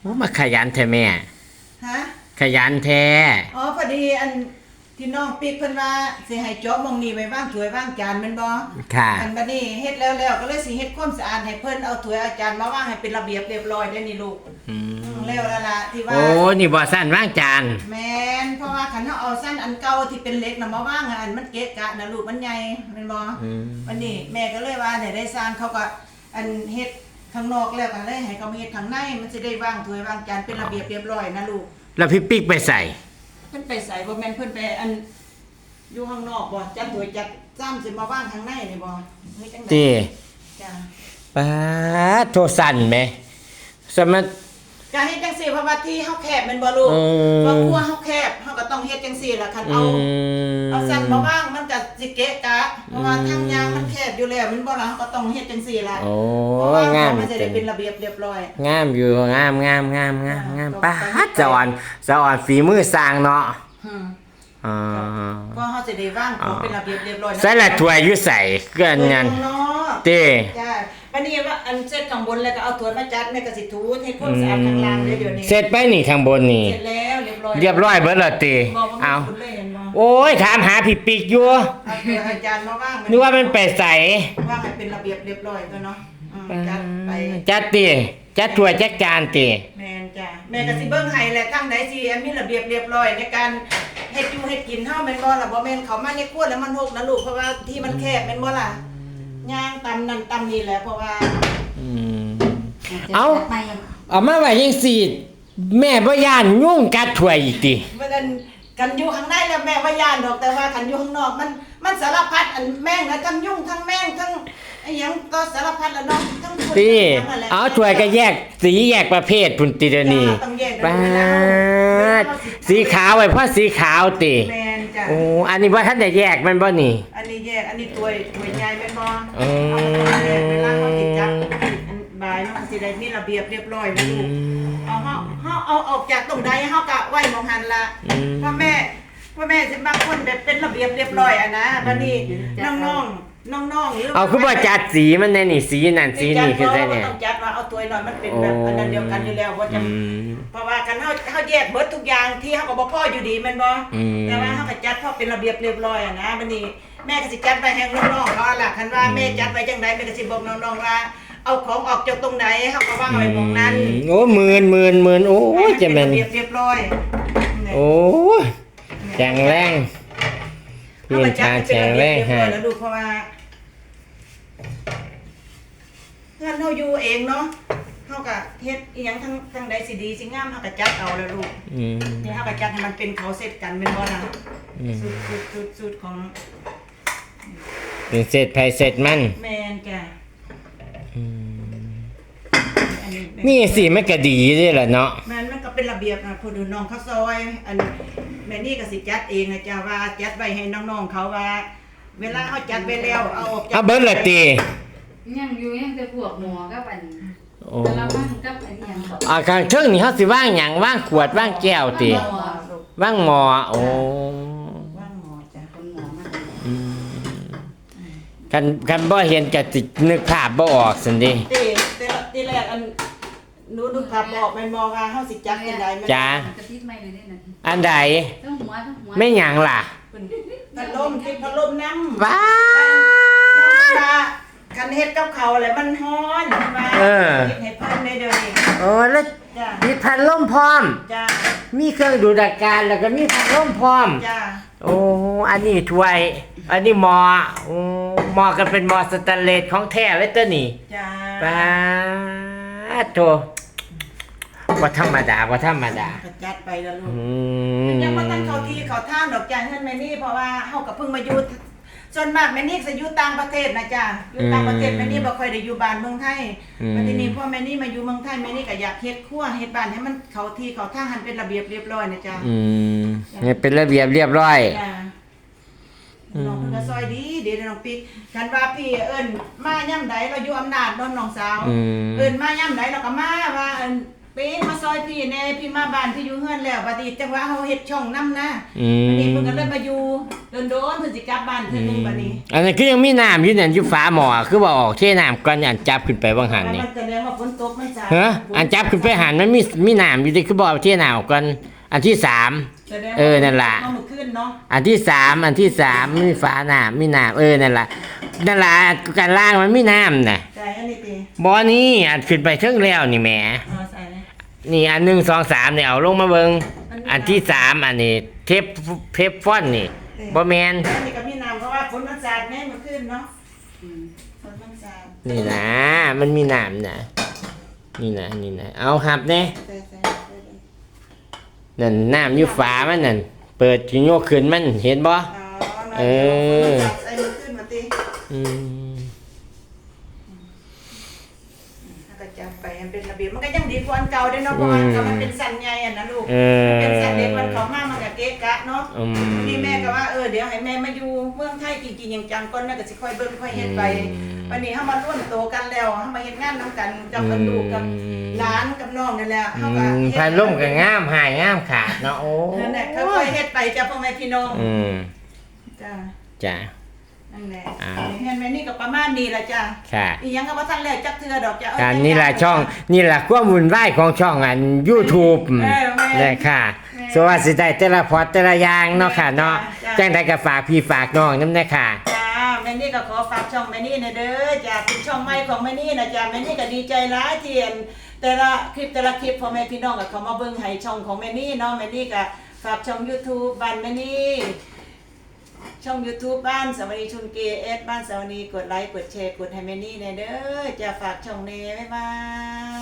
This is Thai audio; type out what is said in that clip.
โอ้มาขยันแท้แม่ ฮะ ขยันแท้ อ๋อพอดีอันที่น้องปิ๊กเพิ่นว่าสิให้เจาะหมองนี้ไว้ว่างถ้วยว่างจานแม่นบ่ค่ะ อันบัดนี้เฮ็ดแล้วแล้วก็เลยสิเฮ็ดความสะอาดให้เพิ่นเอาถ้วยเอาจานมาว่างให้เป็นระเบียบเรียบร้อยได้นี่ลูกอืมอืมแล้วแล้วล่ะที่ว่า โอ้นี่บ่สั้นว่างจาน แม่นเพราะว่าคันเฮาเอาสั้นอันเก่าที่เป็นเหล็กน่ะมาว่างอะอันมันเกะกะนะลูกมันใหญ่แม่นบ่อืม วันนี้แม่ก็เลยว่าเนี่ยได้สร้างเขาก็อันเฮ็ด ข้างนอกแล้วก็เลยให้เขามาเฮ็ดข้างในมันจะได้วางถ้วยวางจานเป็นระเบียบเรียบร้อยนะลูกแล้วพี่ปิ๊กไปใส่ เพิ่นไปใส่บ่แม่นเพิ่นไปอันอยู่ข้างนอกบ่จัดถ้วยจัดซ้ำสิมาว่างข้างในนี่บ่เฮ้ยจังได๋ตีจ้ะ ป้าดโทรสั่นไหม สมัย ก็เฮ็ดจังซี่เพราะว่าที่เฮาแคบแม่นบ่ลูกอืม เพราะครัวเฮาแคบเฮาก็ต้องเฮ็ดจังซี่ล่ะคันอืเอามเอาสั้นมาว่างมันก็สิเกะกะเพราะว่าทางยางมันแคบอยู่แล้วแมันบ่ล่ะเฮาก็ต้องเฮ็ดจังซี่ล่ะโอ้เพราะว่างามมันจะเต็ได้มเป็นระเบียบเรียบร้อย งามอยู่งามงามงามงามงามอ่าป้าต่อไปดสะอ่อนสะอ่อนฝีมือสร้างเนาะ อืม อ่าก็เขาจะได้ว่างของเป็นระเบียบเรียบร้อยนะใส่ละถ้วยอยู่ใส่เกินเงินเนาะตีจ้าวันนี้ว่าอันเสร็จข้างบนแล้วก็เอาถ้วยมาจัดแม่ก็สิถูให้ความสะอาดข้างล่างเลยเดี๋ยวนี้เสร็จไปนี่ข้างบนนี่ เสร็จแล้วเรียบร้อยเรียบร้อยเบิดและตีบอกว่เอาคุณเลยเห็นบ่โอ้ยถามหาพี่ปิกอยู่เอาถ้วยเอาจานมาว่างนึกว่ามันไปใส่ว่างให้เป็นระเบียบเรียบร้อยก็เนาะอืมจัดไป จัดตีจัดถ้วยจัดจานตีแม่นจ้ะแม่ก็สิเบิ่งให้แหละทางไหนสิอันมีระเบียบเรียบร้อยในการ เฮ็ดอยู่เฮ็ดกินเฮาแม่นบ่ล่ะบ่แม่นเขามาในครัวแล้วมันหกนะลูกเพราะว่าที่มันแคบแม่นบ่ล่ะย่างตำนั่นตำนี่แหละเพราะว่าอืม เอาเอามาไว้ยังสี่แม่บ่ย่านยุ่งกัดถ้วยอีกติเมื่อนั้นกันอยู่ข้างในแล้วแม่ว่าย่านดอกแต่ว่ากันอยู่ข้างนอกมันมันสารพัดอันแม่งนะทั้งยุ่งทั้งแม่งทั้งไอ้หยังก็สารพัดละเนาะทั้งฝุ่นตีทั้งะไร เอาถ้วยก็แยกสีแยกประเภทพุ่นติเดยวนี่จ้ะต้องแยกกันป้าเวลาเวลาดเรา สีขาวไว้เพราะสีขาวติแมนจ้ะโอ้อันนี้ว่าท่านได้แยกมันบ่นี่ อันนี้แยกอันนี้ตัวตัวใหญ่แม่นบ่อืม เอาไปแยกเวลาเขาติดจับอันบายเนาะสิได้มีระเบียบเรียบร้อยนะลูกเอาเฮาเฮาเอาออกจากตรงใดเฮากะไว้หมองหันละอืม พ่อแม่พ่อแม่สิบางคนแบบเป็นระเบียบเรียบร้อยอะนะบัดนี้น้องๆ น้องๆหรือเอาคือบ่จัดสีมันแน่นี่สีนั่นสีนี่คือได้จัดเนี่ยบ่ต้องจัดว่าเอาตัวหน่อยมันเป็นแบบอันนั้นเดียวกันอยู่แล้วว่าจะอืมเพราะว่ากันเฮาเฮาแยกเบิดทุกอย่างที่เฮาก็บ่พออยู่ดีแม่นบ่อืมแต่ว่าเฮาก็จัดพอเป็นระเบียบเรียบร้อยอะนะบัดนี้แม่ก็สิจัดไว้ให้น้องๆเขาล่ะคันว่าแม่จัดไว้จังไดแม่ก็สิบอกน้องๆว่าเอาของออกจากตรงไหนเฮาก็วางไว้ตรงนั้น โอ้หมื่นหมื่นหมื่นโอ้ยจะเป็แม่นนระเบียบเรียบร้อยเนี่ยโอ้ยแข็งแรง พี่นชาแข็งแรงฮะแล้วดูเพราะว่าเพื่อนเราอยู่เองเนาะเขาก็เฮ็ดอีหยังทั้งทั้งใดสิดีสิงามเขาก็จัดเอาแล้วลูกอืมนี่เขาก็จัดให้มันเป็นเขาเสร็จกันเป็นบ่ล่ะอืมสูตรสูตรสูตรสูตรของเป็นเสร็จไผเสร็จมันแมนจ้ะอืมอันนี้นี่สิมันก็ดีเด้ล่ะเนาะแม่นมันก็ เป็นระเบียบนะคนอื่นน้องเขาซอย อันแม่นี่ก็สิจัดเองนะจ้ะว่าจัดไว้ให้น้องๆเขาว่า เวลาเขาจัดไปแล้วเอาออกจากเอาเบิดละติยังอยู่ยังจะพวกหมอกับอันโอ้กะละมังกับอันอิหยังบ่อ่าข้างเทิงนี่เฮาสิว่างหยังว่างขวดว่างแก้วติว่างหมอลูกว่างหมอโอ้ว่างหมอจ้ะคนหมอมาอืมคันคันบ่เห็นก็สินึกภาพบ่ออกซั่นดิตีตีตีแรกอัน หนูดูภาพบอกแม่นบอกว่าเฮาสิจัดจังไดมันจ้ากระติดไม่เลยเนี่ยนั่นอันใดทั้งหัวทั้งหัวไม่หยังล่ะเป็นพัดลมติดพัดลมน้ำว้าว่าคันเฮ็ดกับเขาวแหละมันฮ้อนมาเออ เฮ็ดให้เพิ่นได้เดี๋ยวนี้โอ้แล้วจ้ามีพัดลมพร้อม จ้ามีเครื่องดูดอากาศแล้วก็มีพัดลมพร้อม จ้าโอ้อันนี้ถ้วย อันนี้หมอโอ้หมอกันเป็นหมอสแตนเลสของแท้เลยตัวนี้จ้า ป้าดโถ ว่าธรรมดาว่าธรรมดาก็จัดไปแล้วลูอืกมยังบ่ทันเข้าที่เข้าทางดอกจ้าเฮือนแม่นี่เพราะว่าเฮาก็เพิ่งมาอยู่ส่วนมากแม่นี่จะอยู่ต่างประเทศนะจ้าอยู่ต่างประเทศแม่นี่บ่ค่อยได้อยู่บ้านเมืองไทยอืมวันทีนี้พ่อแม่นี่มาอยู่เมืองไทยแม่นี่ก็อยากเฮ็ดครัวเฮ็ดบ้านให้มันเข้าที่เข้าทางให้เป็นระเบียบเรียบร้อยนะจ้าอืมเนี่ยเป็นระเบียบเรียบร้อยจ้าน้องเพิ่นก็ซอยดีเดี๋ยวน้องปิ๊กกันว่าพี่เอิ้นมาย่ํใดเราอยู่อำนาจเนาะน้องสาวอืมเอิ้นมาย่ํใดเราก็มาว่าเอิ้น ปีนมาซอยพี่แน่พี่มาบ้านพี่อยู่เฮือนแล้วบัดนี้จังว่าเฮาเฮ็ดช่องนํนะอืบัดมนี้เพิ่นก็เลยมาอยู่โดนๆเพิ่นสิกลับบ้านเพิ่นนึงบัดนี้อันนั้นคือยังมีน้ำอยู่นั่นอยู่ฝาหม้อคือว่าออกเทน้ำก่อนอันจับขึ้นไปบางหันนี่มันแสดงว่าฝนตกมันสาดเฮ้ออันจับขึ้นไปหันมันมีมีน้ำอยู่ที่คือบอกเทน้ำออกก่อนอันที่สาม แสดงว่าเออนั่นล่ะ เอามาขึ้นเนาะอันที่สามอันที่สามมีฝาน้ำมีน้ำเออนั่นล่ะนั่นล่ะการล่างมันมีน้ำน่ะใส่อันนี้ติบ่อนี้อันขึ้นไปเทิงแล้วนี่แหมเอาใส่เลย นี่อันหนึ่งสองสามเนี่ยเอาลงมาเบิงมันมีอันที่สามอันนี้เทปเทปฟอนต์นี่บ่แมนอันนี้ก็มีน้ำเพราะว่าฝนมันสาดแม่มาขึ้นเนาะอืมฝนมันสาดนี่นะ มันมีน้ำนะนี่นะนี่นะเอาหับแน่ใส่ใส่ใส่เลยนั่นน้ำอยู่ฝามันนั่นเปิดที่โยกขึ้นมันเห็นบ่อ๋อเออใส่มาขึ้นมาติอืม แล้วก็จับ ไปมันเป็นระเบียบมันก็ยังดีกว่าอันเก่าเด้อเนาะเพราะว่าอันเก่ามันเป็นสันใหญ่อะนะลูกเออ เป็นสันเด็กมันเขามามันก็เกะกะเนาะ อืม พี่แม่ก็ว่าเออเดี๋ยวให้แม่มาอยู่เมืองไทยจริงๆอย่างจังก่อนแม่ก็สิค่อยเบิ่งค่อยเฮ็ดไปอืมวันนี้เฮามาร่วมโตกันแล้วเฮามาเฮ็ดงานนํกันกับกับลูกกับอืม หลานกับน้องนั่นแหละอืเฮาก็มเฮ็ดพันลุ่มกับงามหายงามขาดเนาะโอ้นั่นแหละค่อยๆเฮ็ดไปจ้ะพ่อแม่พี่น้องอืมจ้าจ้ะ นั่นแหละอ่าเฮ็ดแม่นี่ก็ประมาณนี้ล่ะจ้ะค่ะอีหยังก็บ่ทันแล้วจักเทื่อดอกจ้ะเอ้ยการนี่แหละช่องนี่แหละความวุ่นวายของช่องอัน YouTube เออแม่นี่ค่ะแม่สวัสดีได้แต่ละพอดแต่ละอย่างเนาะค่ะเนาะจ้ะ จังได้ก็ฝากพี่ฝากน้องนำนะค่ะ จ้าแม่นี่ก็ขอฝากช่องแม่นี่นะเด้อจ้าเป็นช่องใหม่ของแม่นี่นะจ้าแม่นี่ก็ดีใจหลายที่เห็นแต่ละคลิปแต่ละคลิปพ่อแม่พี่น้องก็เขามาเบิ่งให้ช่องของแม่นี่เนาะแม่นี่ก็ฝากช่อง YouTube บ้านแม่นี่ ช่อง YouTube บ้านสวนีชุนเกเอสบ้านสวนีกดไลค์กดแชร์กดให้แม่นี่แน่เด้อจะฝากช่องเน่บ๊ายบาย